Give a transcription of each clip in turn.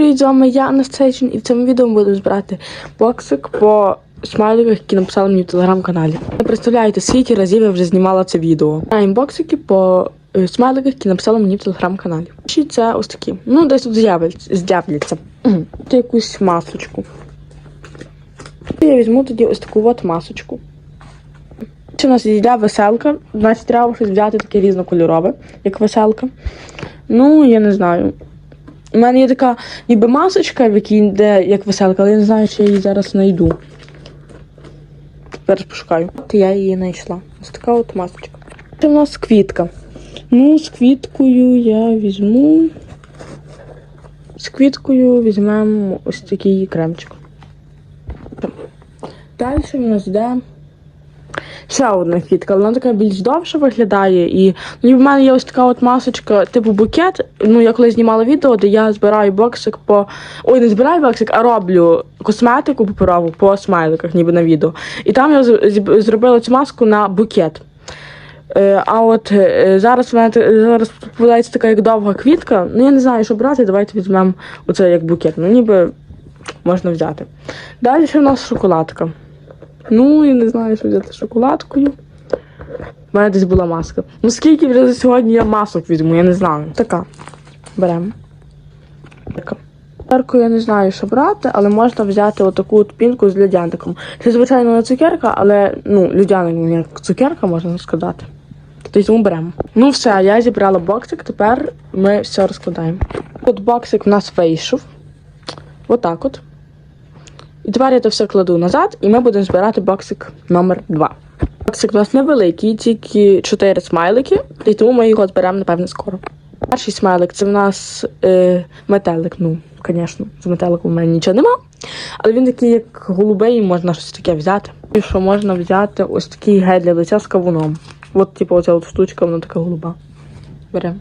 привіт, з вами я Анастасія, і в цьому відео будемо збирати боксик по смайликах, які написали мені в телеграм-каналі. Не представляєте, скільки разів я вже знімала це відео. Збираємо боксики по е, смайликах, які написали мені в телеграм-каналі. І це ось такі. Ну, десь тут з'являться. Тут якусь масочку. Я візьму тоді ось таку от масочку. Ще у нас йде веселка, значить треба щось взяти таке різнокольорове, як веселка. Ну, я не знаю. У мене є така ніби масочка, в якій йде як веселка, але я не знаю, чи я її зараз знайду. Зараз пошукаю. От я її знайшла. Ось така от масочка. Це в нас квітка. Ну, з квіткою я візьму. З квіткою візьмемо ось такий кремчик. Далі в нас йде ще одна квітка, вона така більш довша виглядає. І ну, в мене є ось така от масочка, типу букет. Ну, я коли знімала відео, де я збираю боксик по. Ой, не збираю боксик, а роблю косметику паперову по смайликах, ніби на відео. І там я зробила цю маску на букет. Е, а от е, зараз в мене зараз попадається така як довга квітка. Ну я не знаю, що брати. Давайте візьмемо оце як букет. Ну ніби можна взяти. Далі ще в нас шоколадка. Ну, я не знаю, що взяти шоколадкою. У мене десь була маска. Ну скільки вже за сьогодні я масок візьму, я не знаю. Така. Беремо. Така. Цукерку я не знаю, що брати, але можна взяти отаку от пінку з льодяником. Це, звичайно, не цукерка, але ну, льодяник ну, як цукерка, можна сказати. Тобто тому беремо. Ну все, я зібрала боксик, тепер ми все розкладаємо. От боксик в нас вийшов. Отак от. І тепер я це все кладу назад, і ми будемо збирати боксик номер 2. Боксик у нас невеликий, тільки 4 смайлики, і тому ми його зберемо, напевно, скоро. Перший смайлик це в нас е, метелик. Ну, звісно, з метеликом у мене нічого нема. Але він такий, як голубий, можна щось таке взяти. І що можна взяти ось такий гель для лиця з кавуном. От, типу, оця от штучка, вона така голуба. Беремо.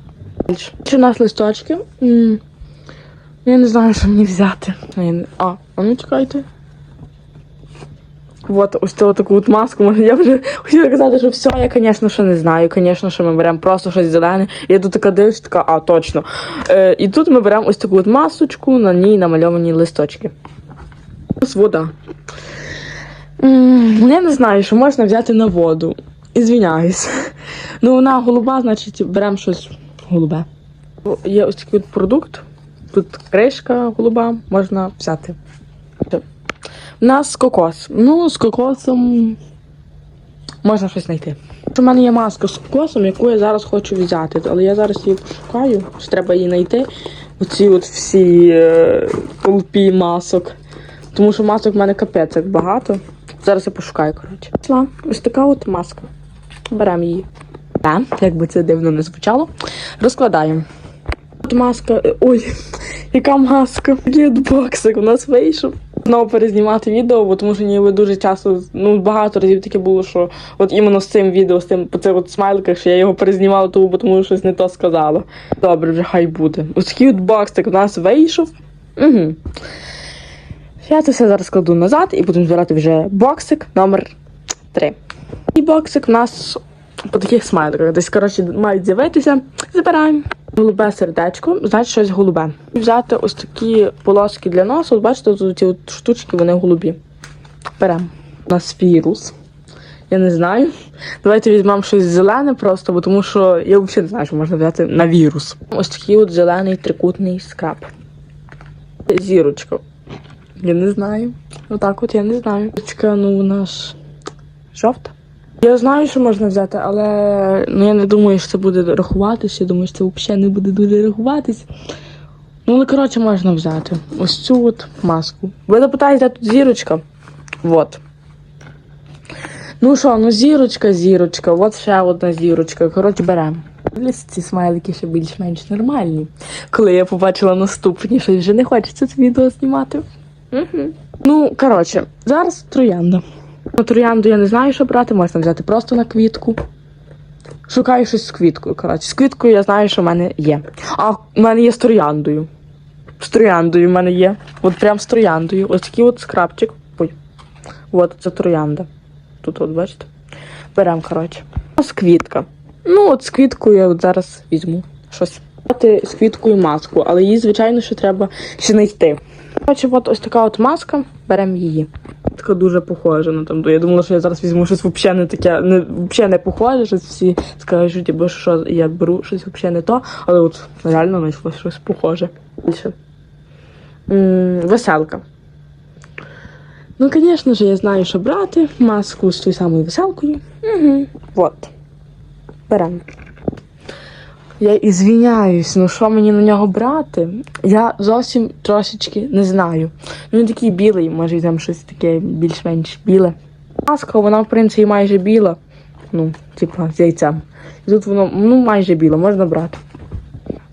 Далі. У нас листочки. Я не знаю, що мені взяти. А, а ну чекайте. Вот ось таку от маску. Я вже хотіла казати, що все, я, звісно, що не знаю. Звісно, що ми беремо просто щось зелене. Я тут така дивлюсь, така, а точно. Е, і тут ми беремо ось таку от масочку, на ній намальовані листочки. Ось вода. М, Я не знаю, що можна взяти на воду. Ізвиняюсь. Ну, вона голуба, значить, беремо щось голубе. Є ось такий от продукт. Тут кришка голуба, можна взяти. Нас кокос. Ну, з кокосом можна щось знайти. У мене є маска з кокосом, яку я зараз хочу взяти, але я зараз її пошукаю, що треба її знайти. Оці от всі е, толпі масок. Тому що масок в мене капець як багато. Зараз я пошукаю, коротше. Пішла. Ось така от маска. Беремо її. Так, як би це дивно не звучало. Розкладаємо. От маска. е, Ой, яка маска? Літбоксик у нас вийшов. Знову перезнімати відео, бо тому що ніби дуже часто, ну багато разів таке було, що от іменно з цим відео, з тим по цих от смайликах, що я його перезнімала, тому бо тому що щось не то сказала. Добре, вже хай буде. Ось такий у нас вийшов. Угу. Я це все зараз кладу назад і будемо збирати вже боксик номер 3. І боксик у нас по таких смайликах. Десь, коротше, мають з'явитися. Забираємо. Голубе сердечко, значить щось голубе. Взяти ось такі полоски для носу. От бачите, тут ці от штучки, вони голубі. Беремо. У нас вірус. Я не знаю. Давайте візьмемо щось зелене просто, бо тому що я взагалі не знаю, що можна взяти на вірус. Ось такий от зелений трикутний скраб. Зірочка. Я не знаю. Отак от я не знаю. Зірочка, ну вона ж жовта. Я знаю, що можна взяти, але ну, я не думаю, що це буде рахуватися. Я думаю, що це взагалі не буде дуже рахуватись. Ну, але коротше можна взяти. Ось цю от маску. Ви запитаєте, тут зірочка? Вот. Ну що, ну зірочка, зірочка, от ще одна зірочка. Коротше, беремо. Ці смайлики ще більш-менш нормальні. Коли я побачила наступні, що вже не хочеться це відео знімати. Угу. Ну, коротше, зараз троянда. На троянду я не знаю, що брати, можна взяти просто на квітку. Шукаю щось з квіткою. Коротше, з квіткою я знаю, що в мене є. А в мене є з трояндою. З трояндою в мене є. От прям з трояндою. Ось такий от скрабчик. Ой. От це троянда. Тут, от, бачите? Беремо, коротше. Ось квітка. Ну, от з квіткою я от зараз візьму щось. З квіткою маску, але її, звичайно, що треба ще знайти. Коротше, от ось така от маска, беремо її. Така дуже похожа на там. Я думала, що я зараз візьму щось взагалі не таке, не, взагалі не похоже, щось всі скажуть, що типу, що я беру щось взагалі не то, але от реально знайшло щось похоже. Більше. М, Веселка. Ну, звісно ж, я знаю, що брати маску з тою самою веселкою. Угу. Вот. Беремо. Я ізвиняюсь, ну що мені на нього брати? Я зовсім трошечки не знаю. Ну, Він такий білий, може там щось таке більш-менш біле. Маска, вона, в принципі, майже біла. Ну, типа, з яйцем. І тут воно ну, майже біле, можна брати.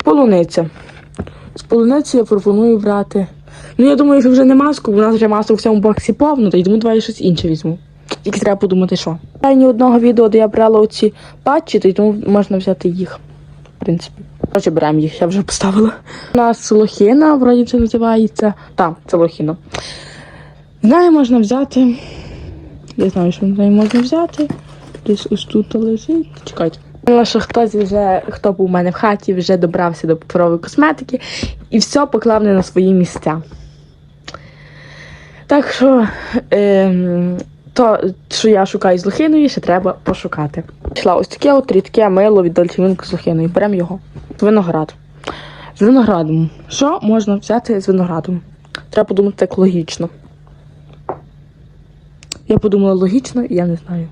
Полуниця. З полуниці я пропоную брати. Ну, я думаю, що вже не маску, у нас вже масок в цьому боксі повно, то й тому давай я щось інше візьму. Тільки треба подумати, що. Я ні одного відео, де я брала оці патчі, то й тому можна взяти їх. Принципі. Коротше, беремо їх, я вже поставила. У нас лохина, вроді це називається. Так, це лохина. З неї можна взяти. Я знаю, що неї можна взяти. Десь ось тут лежить. Чекайте. Що хтось вже, хто був у мене в хаті, вже добрався до паперової косметики і все поклав не на свої місця. Так що, ем, то, що я шукаю з лохиною, ще треба пошукати. Пішла ось таке от рідке мило від з лохиною. Беремо його. Виноград. З виноградом. Що можна взяти з виноградом? Треба подумати так логічно. Я подумала логічно, і я не знаю.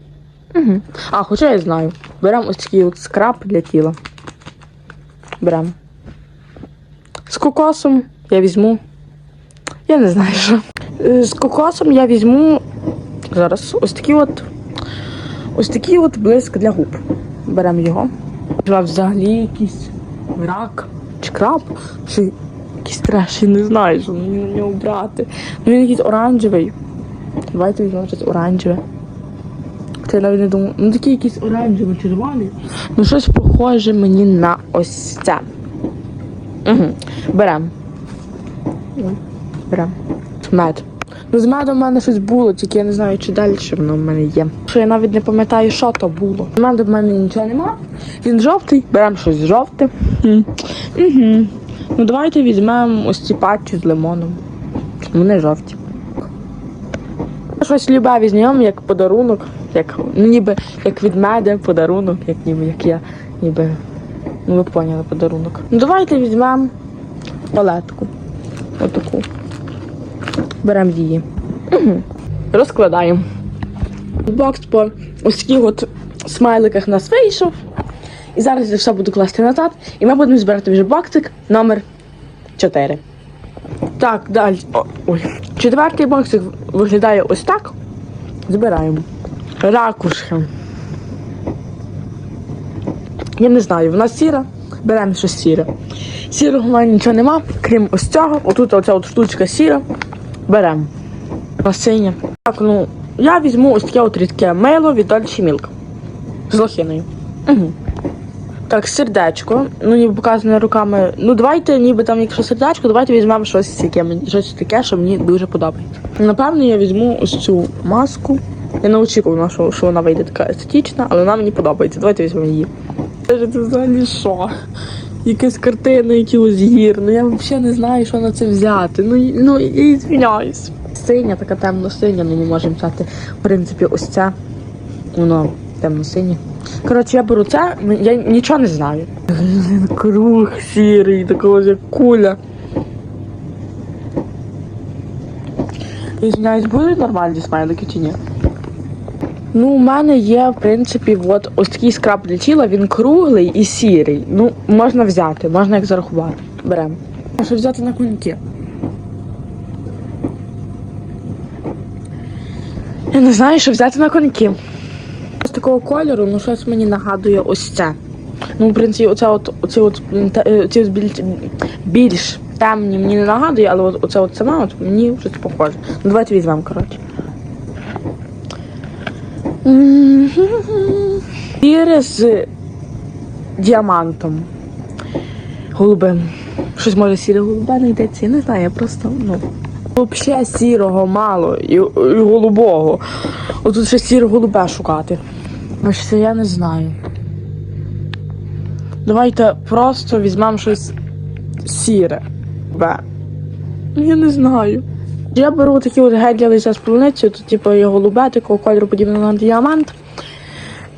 Угу. А, хоча я знаю. Беремо ось такий от скраб для тіла. Беремо. З кокосом я візьму. Я не знаю що. З кокосом я візьму зараз ось такий от. Ось такий от блиск для губ. Беремо його. Взагалі якийсь рак чи краб, чи якийсь треш, я не знаю, що мені на нього брати. Ну він якийсь оранжевий. Давайте візьмемо щось оранжеве. Це навіть не думаю. Ну такий якийсь оранжевий червоний. Ну щось похоже мені на ось це. Угу. Беремо. Беремо. Мед. Ну, з медом в мене щось було, тільки я не знаю, чи далі воно в мене є. Що я навіть не пам'ятаю, що то було. З меду в мене нічого нема. Він жовтий, беремо щось жовте. Угу. Ну давайте візьмемо ось ці патчі з лимоном. Вони жовті. Щось любе візьмемо як подарунок, як, ну, ніби як від мене подарунок, як ніби як я, ніби. Ну ви поняли подарунок. Ну давайте візьмемо палетку. Беремо її. Розкладаємо. Бокс по ось таких от смайликах нас вийшов. І зараз я все буду класти назад. І ми будемо збирати вже боксик номер 4. Так, далі. О, ой. Четвертий боксик виглядає ось так. Збираємо. Ракушки. Я не знаю, вона сіра. Беремо щось сіре. Сірого в мене нічого нема, крім ось цього. Отут оця от штучка сіра. Беремо. Басиня. Так, ну, я візьму ось таке от рідке мило від Dolce Milk. З лохиною. Угу. Так, сердечко. Ну, ніби показане руками. Ну, давайте, ніби там, якщо сердечко, давайте візьмемо щось, яке щось таке, що мені дуже подобається. Напевно, я візьму ось цю маску. Я не очікувала, що, що вона вийде така естетична, але вона мені подобається. Давайте візьмемо її. Це взагалі що? Якась картина, якийсь гір. Ну я взагалі не знаю, що на це взяти. Ну, і- ну я звіняюсь. Синя, така темно-синя, ну ми можемо взяти, в принципі, ось це. Воно темно-синє. Коротше, я беру це, ну, я нічого не знаю. Круг сірий, такого як куля. Я звиняюсь, будуть нормальні смайлики чи ні? Ну, у мене є, в принципі, от ось такий скраб для тіла, він круглий і сірий. Ну, можна взяти, можна як зарахувати. Беремо. А що взяти на коньки? Я не знаю, що взяти на коньки. З такого кольору, ну щось мені нагадує ось це. Ну, в принципі, оце от, оці от, те- е, от більш, більш темні мені не нагадує, але от, оце от саме от мені щось похоже. Ну, давайте візьмемо, коротше. Сіре з діамантом. Голубим. Щось може сіре голубе не йдеться, я не знаю, я просто, ну. Взагалі сірого мало і, і голубого. Отут ще сіре голубе шукати. Ось це я не знаю. Давайте просто візьмемо щось сіре. Б. Ну, Я не знаю. Я беру такі от лиця з полуницею, тут типу є голубе, такого кольору подібне на діамант.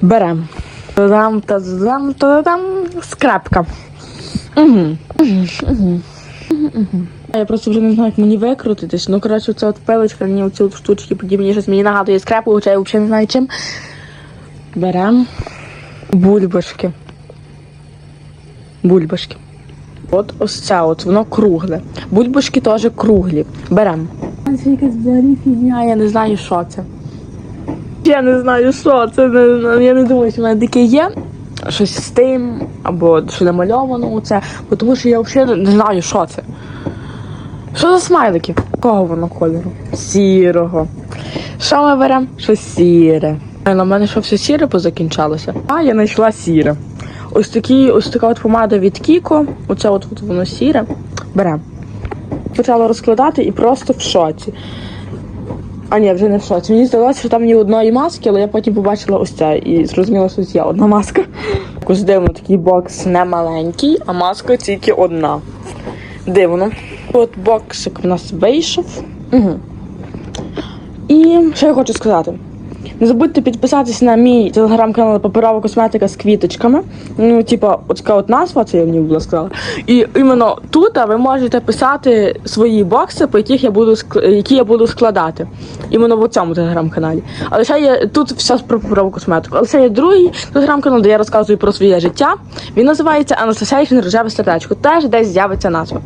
Берем. Та-дам, та-дам, та-дам, скрабка. Угу. Угу. Угу. Я просто вже не знаю, як мені викрутитись. Ну, коротше, це от пилочка, мені оці от штучки подібні, щось мені нагадує скрепу, хоча я взагалі не знаю чим. Берем бульбашки. Бульбашки. От ось це от, воно кругле. Бульбашки теж круглі. Берем. Це якась взагалі фігня, я не знаю, що це. Я не знаю, що це. Я не думаю, що в мене таке є. Щось з тим, або що намальовано у це, бо тому що я взагалі не знаю, що це. Що за смайлики? Кого воно кольору? Сірого. Що ми беремо? Щось сіре. А на мене що все сіре позакінчалося. А я знайшла сіре. Ось такі, ось така от помада від Кіко. Оце от, от воно сіре. Беремо. Почала розкладати і просто в шоці. А ні, вже не в шоці. Мені здалося, що там ні одної маски, але я потім побачила ось це і зрозуміла, що є одна маска. Якось дивно, такий бокс не маленький, а маска тільки одна. Дивно. От боксик в нас вийшов. Угу. І що я хочу сказати. Не забудьте підписатися на мій телеграм-канал Паперова косметика з квіточками. Ну, типа, от така от назва, це я мені була сказала. І іменно тут ви можете писати свої бокси, по яких я буду які я буду складати. Іменно в цьому телеграм-каналі. Але ще є тут все про паперову косметику. Але ще є другий телеграм-канал, де я розказую про своє життя. Він називається Анастасія Рожеве сердечко. Теж десь з'явиться назва.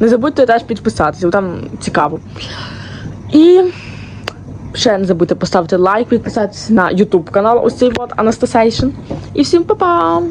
Не забудьте теж підписатися, бо там цікаво. І ще не забудьте поставити лайк, підписатися на YouTube канал ось цей от Анастасейшн. І всім па-па!